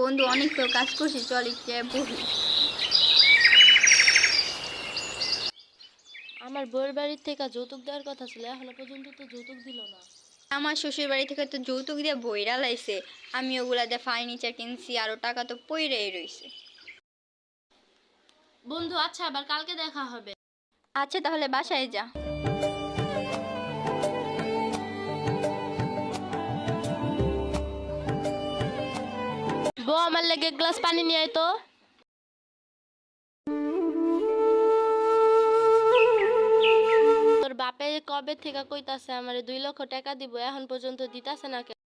বন্ধু অনেক তো কাজ করছি চল একটু বহি আমার বউয়ের বাড়ির থেকে যৌতুক দেওয়ার কথা ছিল এখনও পর্যন্ত তো যৌতুক দিল না। আমার শ্বশুর বাড়ি থেকে তো যৌতুক দিয়ে বইরা লাইছে আমি ওগুলা দিয়ে ফার্নিচার কিনছি আরও টাকা তো পইরাই রইছে। বন্ধু আচ্ছা আবার কালকে দেখা হবে। আচ্ছা তাহলে বাসায় যা। বউ আমার লেগে এক গ্লাস পানি নিয়ে আয় তো। তোর বাপে কবে থেকে কইতাছে আমারে দুই লক্ষ টাকা দিব এখন পর্যন্ত দিতাছে না কেন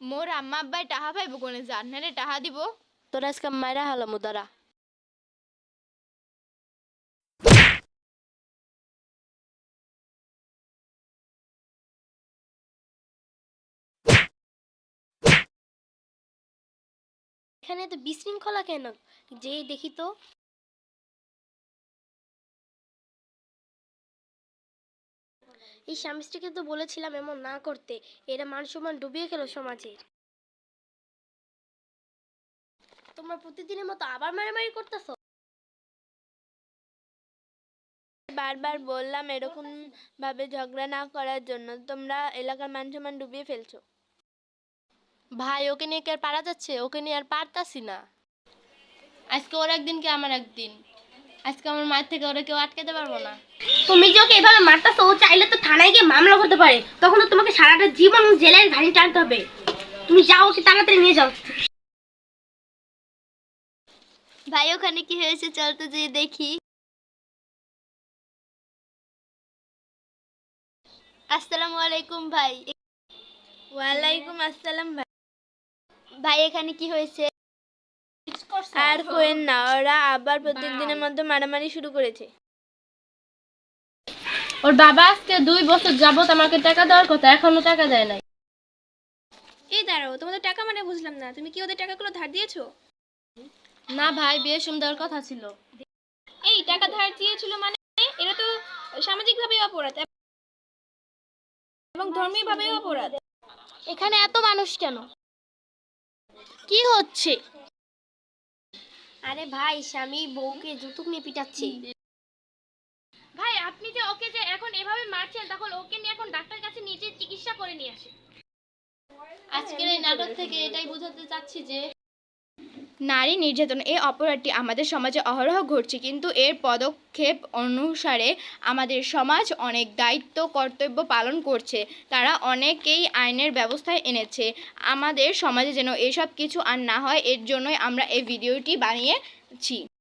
মোর আম্মা আব্বাই টাহা পাইব কোনে জান টাহা দিব। তোর আজকে মাইরা হালো মুদারা এখানে তো বিশৃঙ্খলা কেন? যে দেখি তো। এই স্বামী স্ত্রীকে তো বলেছিলাম এমন না করতে। এরা মান সম্মান ডুবিয়ে গেল সমাজে। তোমরা প্রতিদিনের মতো আবার মারামারি করতেছো? বারবার বললাম এরকম ভাবে ঝগড়া না করার জন্য তোমরা এলাকার মান সম্মান ডুবিয়ে ফেলছো। ভাই ওকে নিয়ে কি আর পারা যাচ্ছে? ওকে নিয়ে আর পারতাছি না। আজকে ওর একদিন কি আমার একদিন? আজকে আমার মায়ের থেকে ওরা কেউ আটকাতে পারব না। তুমি যে ওকে এভাবে মারতাছো ও চাইলে তো থানায় গিয়ে মামলা করতে পারে। তখন তো তোমাকে সারাটা জীবন জেলের ঘানি টানতে হবে। তুমি যাও ওকে তাড়াতাড়ি নিয়ে যাও। ভাই ওখানে কি হয়েছে? চল তো যেয়ে দেখি। আসসালামু আলাইকুম ভাই। ওয়ালাইকুম আসসালাম ভাই। ভাই এখানে কি হয়েছে? আর কোয়েন না ওরা আবার প্রত্যেকদিনের মধ্যে মারামারি শুরু করেছে। ওর বাবা আজকে দুই বছর যাবত আমাকে টাকা দেওয়ার কথা এখনও টাকা দেয় নাই। এই দাঁড়াও তোমাদের টাকা মানে বুঝলাম না। তুমি কি ওদের টাকাগুলো ধার দিয়েছ? না ভাই বিয়ে সুম দেওয়ার কথা ছিল। এই টাকা ধার দিয়েছিল মানে এটা তো সামাজিক ভাবে অপরাধ এবং ধর্মীয় ভাবে অপরাধ। এখানে এত মানুষ কেন? কি হচ্ছে? আরে ভাই স্বামী বউকে যৌতুক নিয়ে পিটাচ্ছে। ভাই আপনি যে ওকে যে এখন এভাবে মারছেন তখন ওকে নিয়ে এখন ডাক্তার কাছে নিজে চিকিৎসা করে নিয়ে আসে আজকের এই নাটক থেকে এটাই বোঝাতে চাচ্ছি যে নারী নির্যাতন, এই অপরাধটি আমাদের সমাজে অহরহ ঘটছে। কিন্তু এর পদক্ষেপ অনুসারে আমাদের সমাজ অনেক দায়িত্ব, কর্তব্য পালন করছে। তারা অনেকেই আইনের ব্যবস্থায় এনেছে। আমাদের সমাজে যেন এসব কিছু আর না হয়, এর জন্যই আমরা এই ভিডিওটি বানিয়েছি।